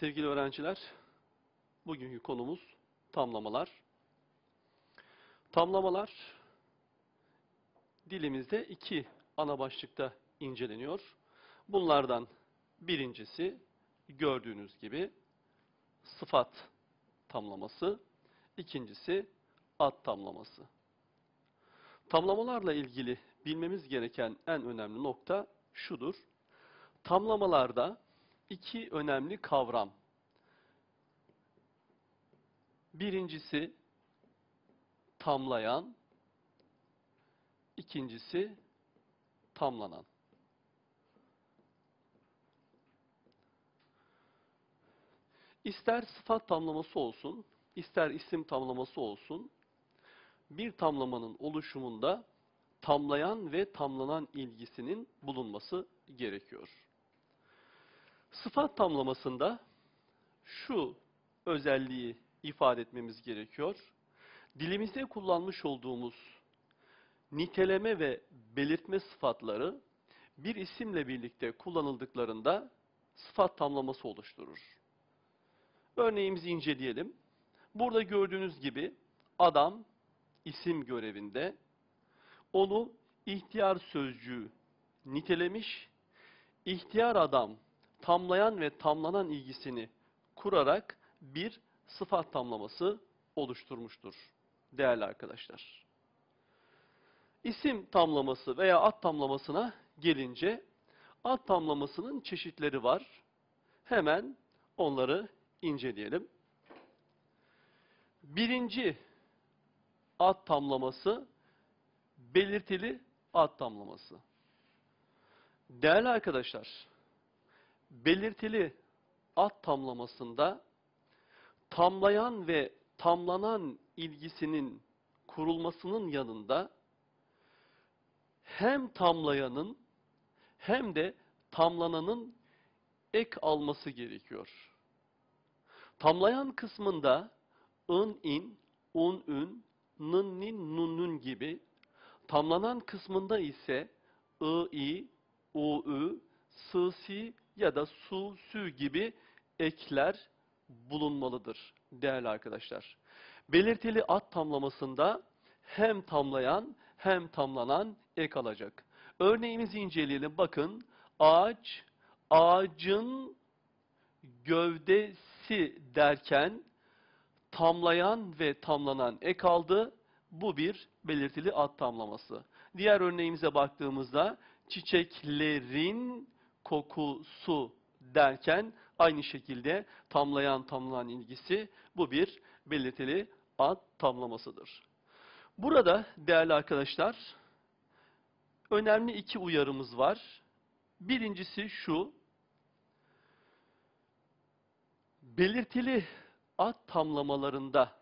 Sevgili öğrenciler, bugünkü konumuz tamlamalar. Tamlamalar dilimizde iki ana başlıkta inceleniyor. Bunlardan birincisi gördüğünüz gibi sıfat tamlaması, ikincisi ad tamlaması. Tamlamalarla ilgili bilmemiz gereken en önemli nokta şudur. Tamlamalarda iki önemli kavram. Birincisi tamlayan, ikincisi tamlanan. İster sıfat tamlaması olsun, ister isim tamlaması olsun, bir tamlamanın oluşumunda tamlayan ve tamlanan ilgisinin bulunması gerekiyor. Sıfat tamlamasında şu özelliği ifade etmemiz gerekiyor. Dilimizde kullanmış olduğumuz niteleme ve belirtme sıfatları bir isimle birlikte kullanıldıklarında sıfat tamlaması oluşturur. Örneğimizi inceleyelim. Burada gördüğünüz gibi adam isim görevinde onu ihtiyar sözcüğü nitelemiş, ihtiyar adam tamlayan ve tamlanan ilgisini kurarak bir sıfat tamlaması oluşturmuştur değerli arkadaşlar. İsim tamlaması veya ad tamlamasına gelince ad tamlamasının çeşitleri var. Hemen onları inceleyelim. Birinci ad tamlaması belirtili ad tamlaması. Değerli arkadaşlar, belirtili ad tamlamasında tamlayan ve tamlanan ilgisinin kurulmasının yanında hem tamlayanın hem de tamlananın ek alması gerekiyor. Tamlayan kısmında ın in, un ün, nın nin, nun nun gibi, tamlanan kısmında ise ı i, u ü, sı si ya da su sü gibi ekler bulunmalıdır değerli arkadaşlar. Belirtili ad tamlamasında hem tamlayan hem tamlanan ek alacak. Örneğimizi inceleyelim. Bakın ağaç, ağacın gövdesi derken tamlayan ve tamlanan ek aldı. Bu bir belirtili ad tamlaması. Diğer örneğimize baktığımızda çiçeklerin kokusu derken aynı şekilde tamlayan tamlanan ilgisi bu bir belirtili ad tamlamasıdır. Burada değerli arkadaşlar önemli iki uyarımız var. Birincisi şu, belirtili ad tamlamalarında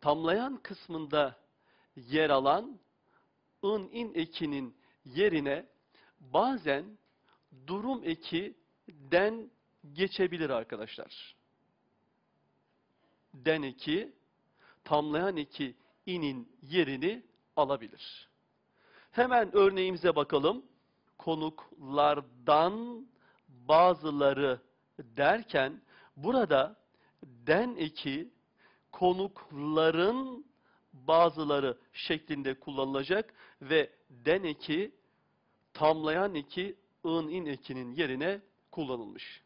tamlayan kısmında yer alan ın in ekinin yerine bazen durum eki den geçebilir arkadaşlar. Den eki tamlayan eki inin yerini alabilir. Hemen örneğimize bakalım. Konuklardan bazıları derken burada den eki konukların bazıları şeklinde kullanılacak ve den eki tamlayan eki ın in ekinin yerine kullanılmış.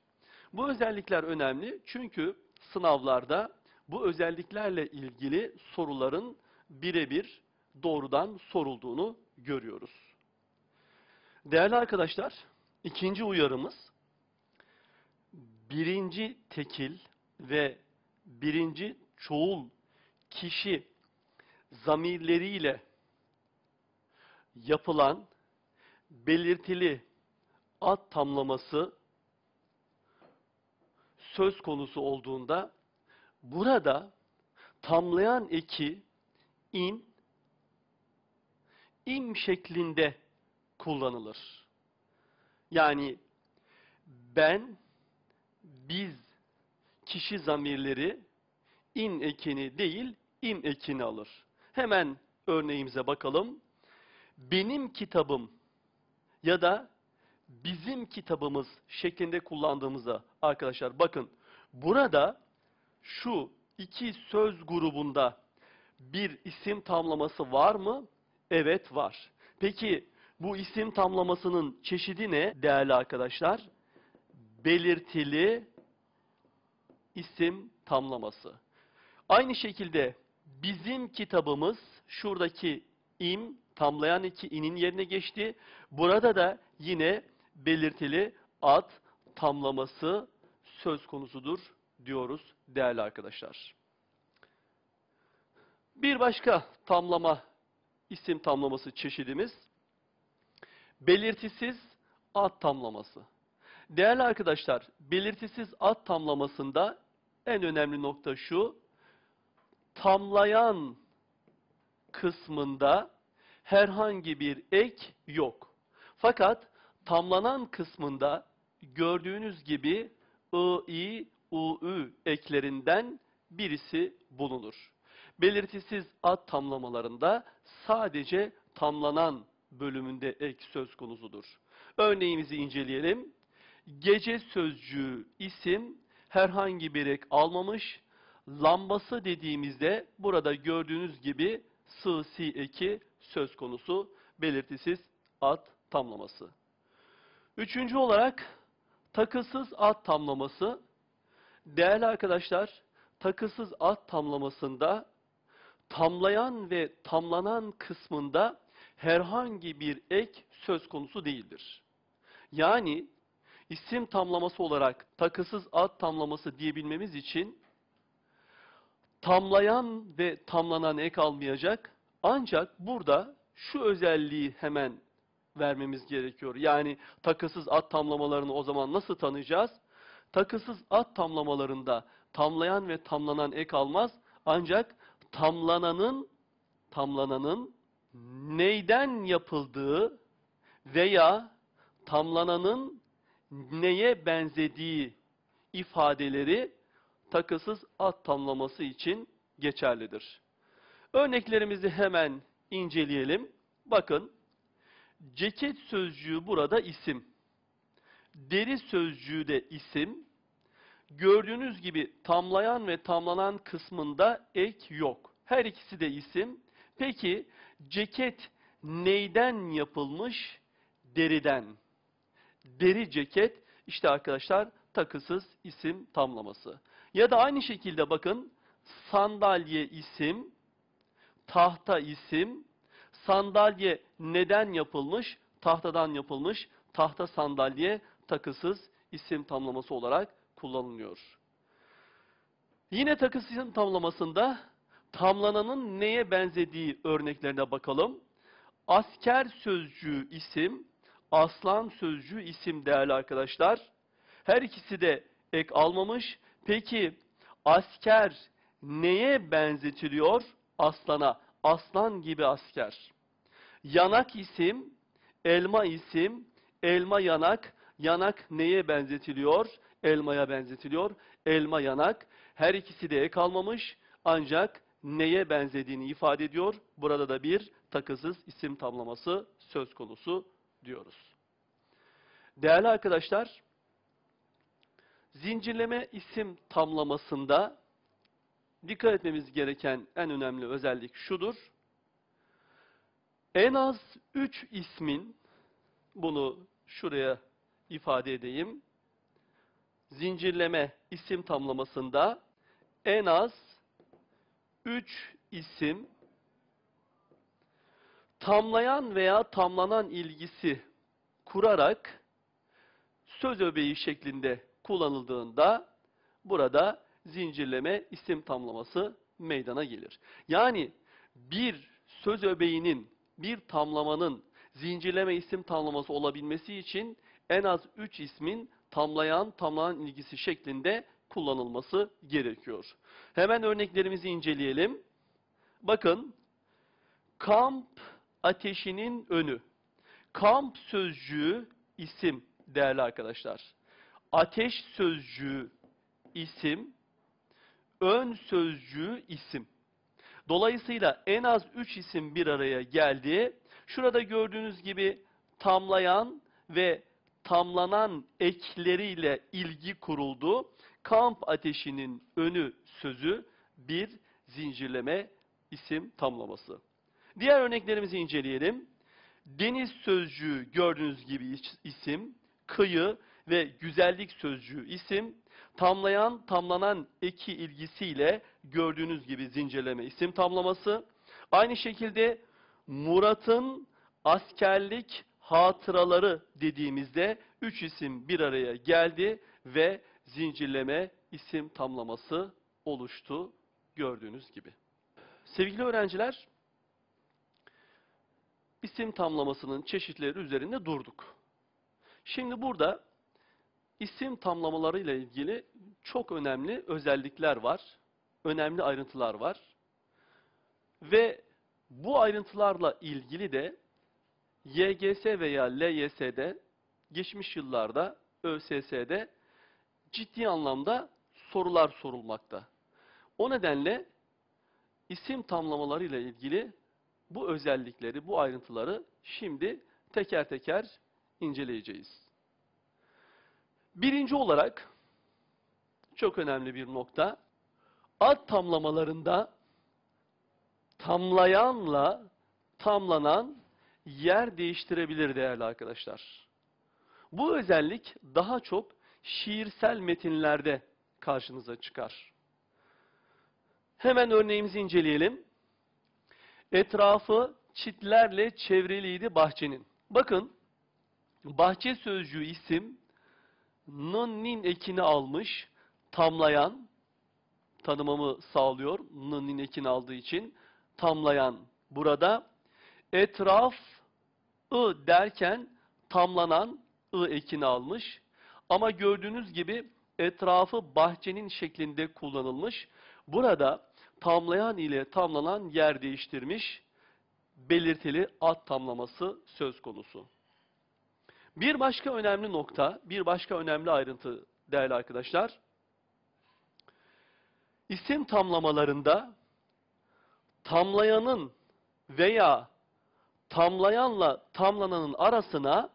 Bu özellikler önemli çünkü sınavlarda bu özelliklerle ilgili soruların birebir doğrudan sorulduğunu görüyoruz. Değerli arkadaşlar, ikinci uyarımız birinci tekil ve birinci çoğul kişi zamirleriyle yapılan belirtili ad tamlaması söz konusu olduğunda burada tamlayan eki in im şeklinde kullanılır. Yani ben, biz kişi zamirleri in ekini değil im ekini alır. Hemen örneğimize bakalım. Benim kitabım ya da bizim kitabımız şeklinde kullandığımızda arkadaşlar bakın Burada şu iki söz grubunda bir isim tamlaması var mı? Evet var. Peki bu isim tamlamasının çeşidi ne değerli arkadaşlar? Belirtili isim tamlaması. Aynı şekilde bizim kitabımız şuradaki im tamlayan iki inin yerine geçti. Burada da yine belirtili ad tamlaması söz konusudur diyoruz değerli arkadaşlar. Bir başka tamlama isim tamlaması çeşidimiz belirtisiz ad tamlaması. Değerli arkadaşlar, belirtisiz ad tamlamasında en önemli nokta şu, tamlayan kısmında herhangi bir ek yok. Fakat tamlanan kısmında gördüğünüz gibi ı, i, u, ü eklerinden birisi bulunur. Belirtisiz ad tamlamalarında sadece tamlanan bölümünde ek söz konusudur. Örneğimizi inceleyelim. Gece sözcüğü isim herhangi bir ek almamış. Lambası dediğimizde burada gördüğünüz gibi sı, si eki söz konusu belirtisiz ad tamlaması. Üçüncü olarak takısız ad tamlaması. Değerli arkadaşlar, takısız ad tamlamasında tamlayan ve tamlanan kısmında herhangi bir ek söz konusu değildir. Yani isim tamlaması olarak takısız ad tamlaması diyebilmemiz için tamlayan ve tamlanan ek almayacak. Ancak burada şu özelliği hemen vermemiz gerekiyor. Yani takısız ad tamlamalarını o zaman nasıl tanıyacağız? Takısız ad tamlamalarında tamlayan ve tamlanan ek almaz. Ancak tamlananın tamlananın neyden yapıldığı veya tamlananın neye benzediği ifadeleri takısız ad tamlaması için geçerlidir. Örneklerimizi hemen inceleyelim. Bakın, ceket sözcüğü burada isim. Deri sözcüğü de isim. Gördüğünüz gibi tamlayan ve tamlanan kısmında ek yok. Her ikisi de isim. Peki ceket neyden yapılmış? Deriden. Deri ceket işte arkadaşlar takısız isim tamlaması. Ya da aynı şekilde bakın sandalye isim, tahta isim, sandalye neden yapılmış? Tahtadan yapılmış. Tahta sandalye takısız isim tamlaması olarak kullanılıyor. Yine takısız isim tamlamasında tamlananın neye benzediği örneklerine bakalım. Asker sözcüğü isim, aslan sözcüğü isim değerli arkadaşlar. Her ikisi de ek almamış. Peki asker neye benzetiliyor? Aslana. Aslan gibi asker. Yanak isim, elma isim, elma yanak. Yanak neye benzetiliyor? Elmaya benzetiliyor. Elma yanak. Her ikisi de ek almamış. Ancak neye benzediğini ifade ediyor. Burada da bir takısız isim tamlaması söz konusu diyoruz. Değerli arkadaşlar, zincirleme isim tamlamasında dikkat etmemiz gereken en önemli özellik şudur. En az 3 ismin, bunu şuraya ifade edeyim, zincirleme isim tamlamasında en az 3 isim tamlayan veya tamlanan ilgisi kurarak söz öbeği şeklinde kullanıldığında burada zincirleme isim tamlaması meydana gelir. Yani bir söz öbeğinin, bir tamlamanın zincirleme isim tamlaması olabilmesi için en az 3 ismin tamlayan, tamlanan ilgisi şeklinde kullanılması gerekiyor. Hemen örneklerimizi inceleyelim. Bakın, kamp ateşinin önü. Kamp sözcüğü isim değerli arkadaşlar. Ateş sözcüğü isim, ön sözcüğü isim. Dolayısıyla en az üç isim bir araya geldi. Şurada gördüğünüz gibi tamlayan ve tamlanan ekleriyle ilgi kuruldu. kamp ateşinin önü sözü bir zincirleme isim tamlaması. Diğer örneklerimizi inceleyelim. Deniz sözcüğü gördüğünüz gibi is- isim, kıyı ve güzellik sözcüğü isim, tamlayan, tamlanan eki ilgisiyle gördüğünüz gibi zincirleme isim tamlaması. Aynı şekilde Murat'ın askerlik hatıraları dediğimizde üç isim bir araya geldi ve zincirleme isim tamlaması oluştu gördüğünüz gibi. Sevgili öğrenciler, isim tamlamasının çeşitleri üzerinde durduk. Şimdi burada isim tamlamalarıyla ilgili çok önemli özellikler var, önemli ayrıntılar var. Ve bu ayrıntılarla ilgili de YGS veya LYS'de geçmiş yıllarda ÖSS'de ciddi anlamda sorular sorulmakta. O nedenle isim tamlamalarıyla ilgili bu özellikleri, bu ayrıntıları şimdi teker teker inceleyeceğiz. Birinci olarak çok önemli bir nokta. Ad tamlamalarında tamlayanla tamlanan yer değiştirebilir değerli arkadaşlar. Bu özellik daha çok şiirsel metinlerde karşınıza çıkar. Hemen örneğimizi inceleyelim. Etrafı çitlerle çevreliydi bahçenin. Bakın, bahçe sözcüğü isim, nın nin ekini almış, tamlayan, tanımamı sağlıyor, nın nin ekini aldığı için, tamlayan burada, etraf, ı derken tamlanan, ı ekini almış. Ama gördüğünüz gibi etrafı bahçenin şeklinde kullanılmış. Burada tamlayan ile tamlanan yer değiştirmiş, belirtili ad tamlaması söz konusu. Bir başka önemli nokta, bir başka önemli ayrıntı değerli arkadaşlar. İsim tamlamalarında tamlayanın veya tamlayanla tamlananın arasına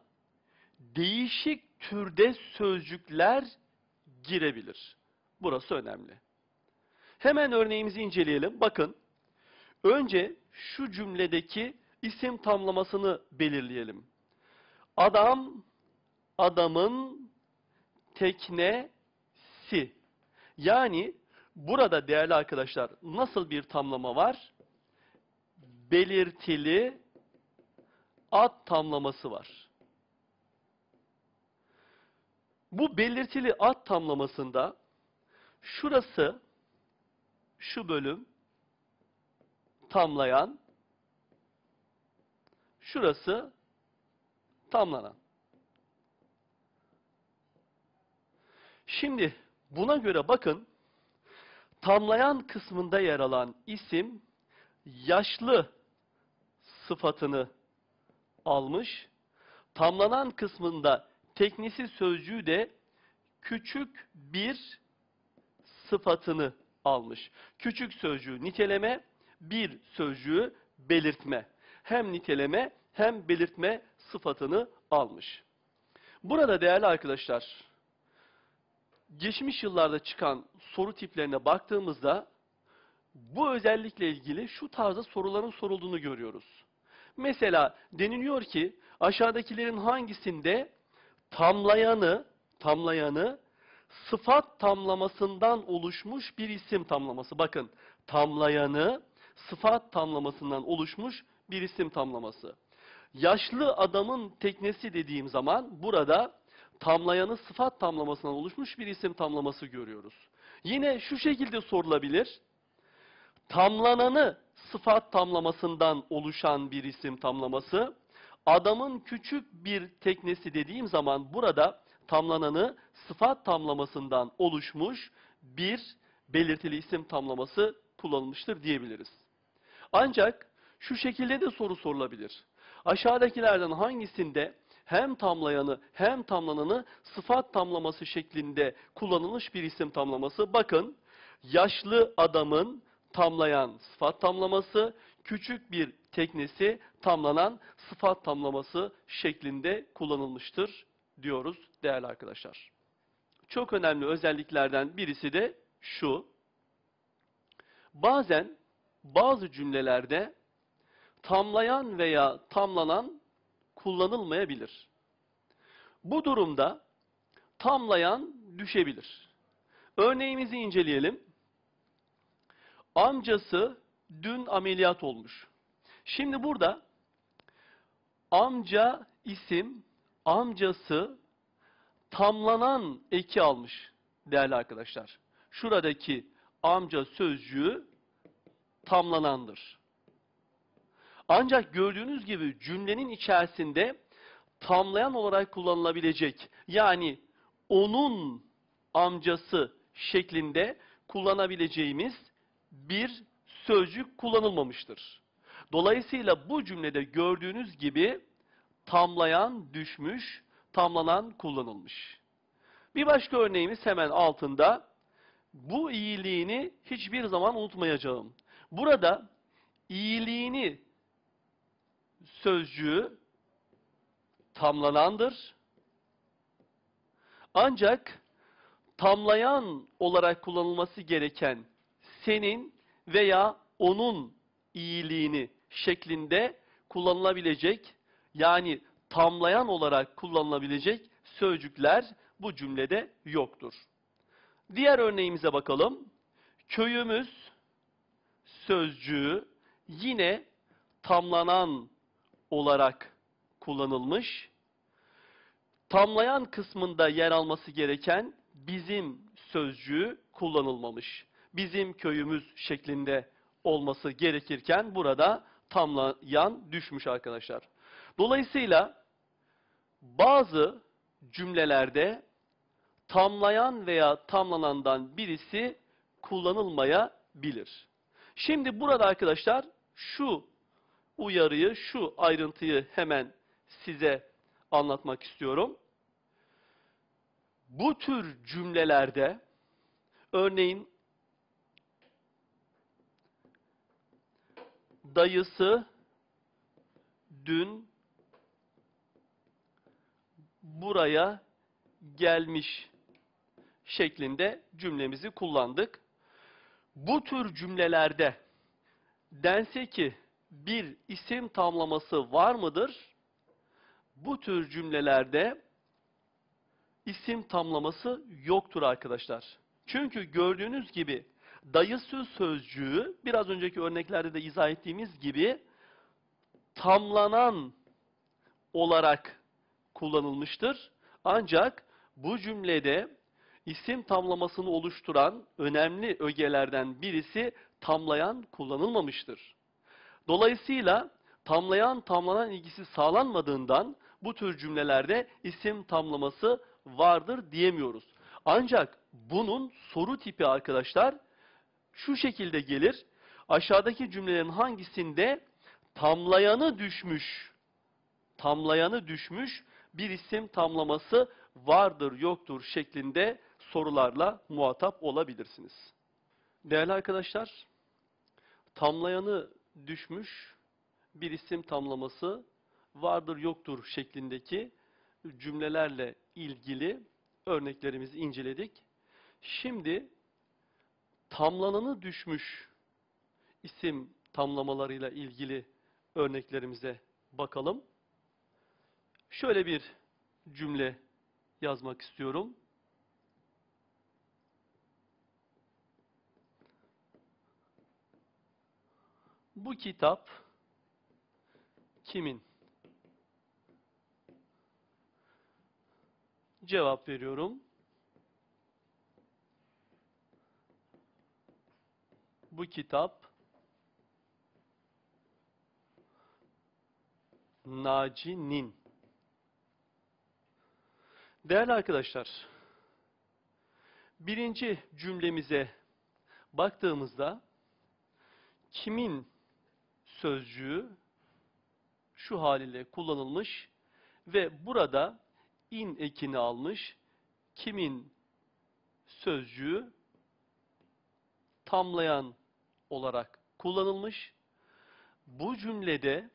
değişik türde sözcükler girebilir. Burası önemli. Hemen örneğimizi inceleyelim. Bakın, önce şu cümledeki isim tamlamasını belirleyelim. Adam, adamın teknesi. Yani burada değerli arkadaşlar nasıl bir tamlama var? Belirtili ad tamlaması var. Bu belirtili ad tamlamasında şurası şu bölüm tamlayan, şurası tamlanan. Şimdi buna göre bakın, tamlayan kısmında yer alan isim yaşlı sıfatını almış. Tamlanan kısmında teknisi sözcüğü de küçük bir sıfatını almış. Küçük sözcüğü niteleme, bir sözcüğü belirtme. Hem niteleme hem belirtme sıfatını almış. Burada değerli arkadaşlar, geçmiş yıllarda çıkan soru tiplerine baktığımızda bu özellikle ilgili şu tarzda soruların sorulduğunu görüyoruz. Mesela deniliyor ki aşağıdakilerin hangisinde tamlayanı, tamlayanı sıfat tamlamasından oluşmuş bir isim tamlaması. Bakın tamlayanı sıfat tamlamasından oluşmuş bir isim tamlaması. Yaşlı adamın teknesi dediğim zaman burada tamlayanı sıfat tamlamasından oluşmuş bir isim tamlaması görüyoruz. Yine şu şekilde sorulabilir. Tamlananı sıfat tamlamasından oluşan bir isim tamlaması. Adamın küçük bir teknesi dediğim zaman burada tamlananı sıfat tamlamasından oluşmuş bir belirtili isim tamlaması kullanılmıştır diyebiliriz. Ancak şu şekilde de soru sorulabilir. Aşağıdakilerden hangisinde hem tamlayanı hem tamlananı sıfat tamlaması şeklinde kullanılmış bir isim tamlaması? Bakın, yaşlı adamın tamlayan sıfat tamlaması, küçük bir teknesi tamlanan sıfat tamlaması şeklinde kullanılmıştır diyoruz değerli arkadaşlar. çok önemli özelliklerden birisi de şu. Bazen bazı cümlelerde tamlayan veya tamlanan kullanılmayabilir. Bu durumda tamlayan düşebilir. Örneğimizi inceleyelim. Amcası dün ameliyat olmuş. Şimdi burada amca isim, amcası tamlanan eki almış değerli arkadaşlar. Şuradaki amca sözcüğü tamlanandır. Ancak gördüğünüz gibi cümlenin içerisinde tamlayan olarak kullanılabilecek yani onun amcası şeklinde kullanabileceğimiz bir sözcük kullanılmamıştır. Dolayısıyla bu cümlede gördüğünüz gibi tamlayan düşmüş, tamlanan kullanılmış. Bir başka örneğimiz hemen altında. Bu iyiliğini hiçbir zaman unutmayacağım. Burada iyiliğini sözcüğü tamlanandır. Ancak tamlayan olarak kullanılması gereken senin veya onun iyiliğini şeklinde kullanılabilecek yani tamlayan olarak kullanılabilecek sözcükler bu cümlede yoktur. Diğer örneğimize bakalım. Köyümüz sözcüğü yine tamlanan olarak kullanılmış. Tamlayan kısmında yer alması gereken bizim sözcüğü kullanılmamış. Bizim köyümüz şeklinde olması gerekirken burada tamlayan düşmüş arkadaşlar. Dolayısıyla bazı cümlelerde tamlayan veya tamlanandan birisi kullanılmayabilir. Şimdi burada arkadaşlar şu uyarıyı, şu ayrıntıyı hemen size anlatmak istiyorum. Bu tür cümlelerde örneğin dayısı dün buraya gelmiş şeklinde cümlemizi kullandık. Bu tür cümlelerde dense ki bir isim tamlaması var mıdır? Bu tür cümlelerde isim tamlaması yoktur arkadaşlar. Çünkü gördüğünüz gibi dayısı sözcüğü biraz önceki örneklerde de izah ettiğimiz gibi tamlanan olarak kullanılmıştır. Ancak bu cümlede isim tamlamasını oluşturan önemli ögelerden birisi tamlayan kullanılmamıştır. Dolayısıyla tamlayan tamlanan ilgisi sağlanmadığından bu tür cümlelerde isim tamlaması vardır diyemiyoruz. Ancak bunun soru tipi arkadaşlar şu şekilde gelir. Aşağıdaki cümlelerin hangisinde tamlayanı düşmüş, tamlayanı düşmüş bir isim tamlaması vardır yoktur şeklinde sorularla muhatap olabilirsiniz. Değerli arkadaşlar, tamlayanı düşmüş bir isim tamlaması vardır yoktur şeklindeki cümlelerle ilgili örneklerimizi inceledik. Şimdi tamlananı düşmüş isim tamlamalarıyla ilgili örneklerimize bakalım. Şöyle bir cümle yazmak istiyorum. Bu kitap kimin? Cevap veriyorum. Bu kitap Naci'nin. Değerli arkadaşlar, birinci cümlemize baktığımızda kimin sözcüğü şu haliyle kullanılmış ve burada in ekini almış. Kimin sözcüğü tamlayan olarak kullanılmış. Bu cümlede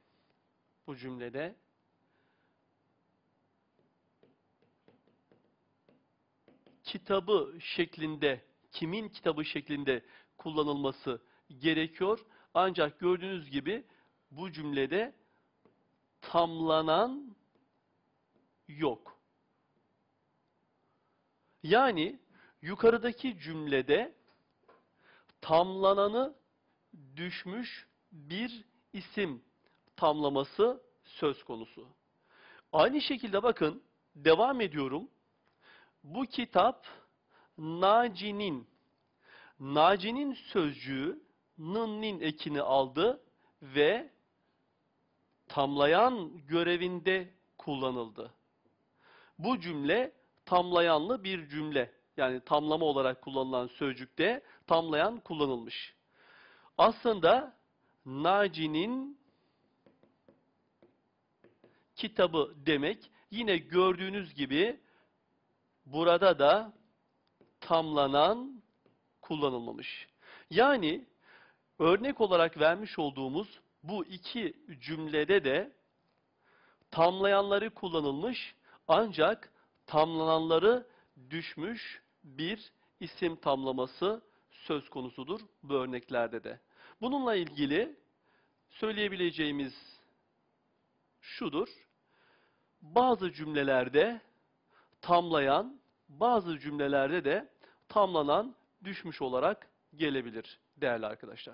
bu cümlede kitabı şeklinde, kimin kitabı şeklinde kullanılması gerekiyor. Ancak gördüğünüz gibi bu cümlede tamlanan yok. Yani yukarıdaki cümlede tamlananı düşmüş bir isim tamlaması söz konusu. Aynı şekilde bakın devam ediyorum. Bu kitap Naci'nin Naci'nin sözcüğü nın nin ekini aldı ve tamlayan görevinde kullanıldı. Bu cümle tamlayanlı bir cümle. Yani tamlama olarak kullanılan sözcükte tamlayan kullanılmış. Aslında Naci'nin kitabı demek yine gördüğünüz gibi burada da tamlanan kullanılmamış. Yani örnek olarak vermiş olduğumuz bu iki cümlede de tamlayanları kullanılmış ancak tamlananları düşmüş bir isim tamlaması söz konusudur bu örneklerde de. Bununla ilgili söyleyebileceğimiz şudur. Bazı cümlelerde tamlayan, bazı cümlelerde de tamlanan düşmüş olarak gelebilir değerli arkadaşlar.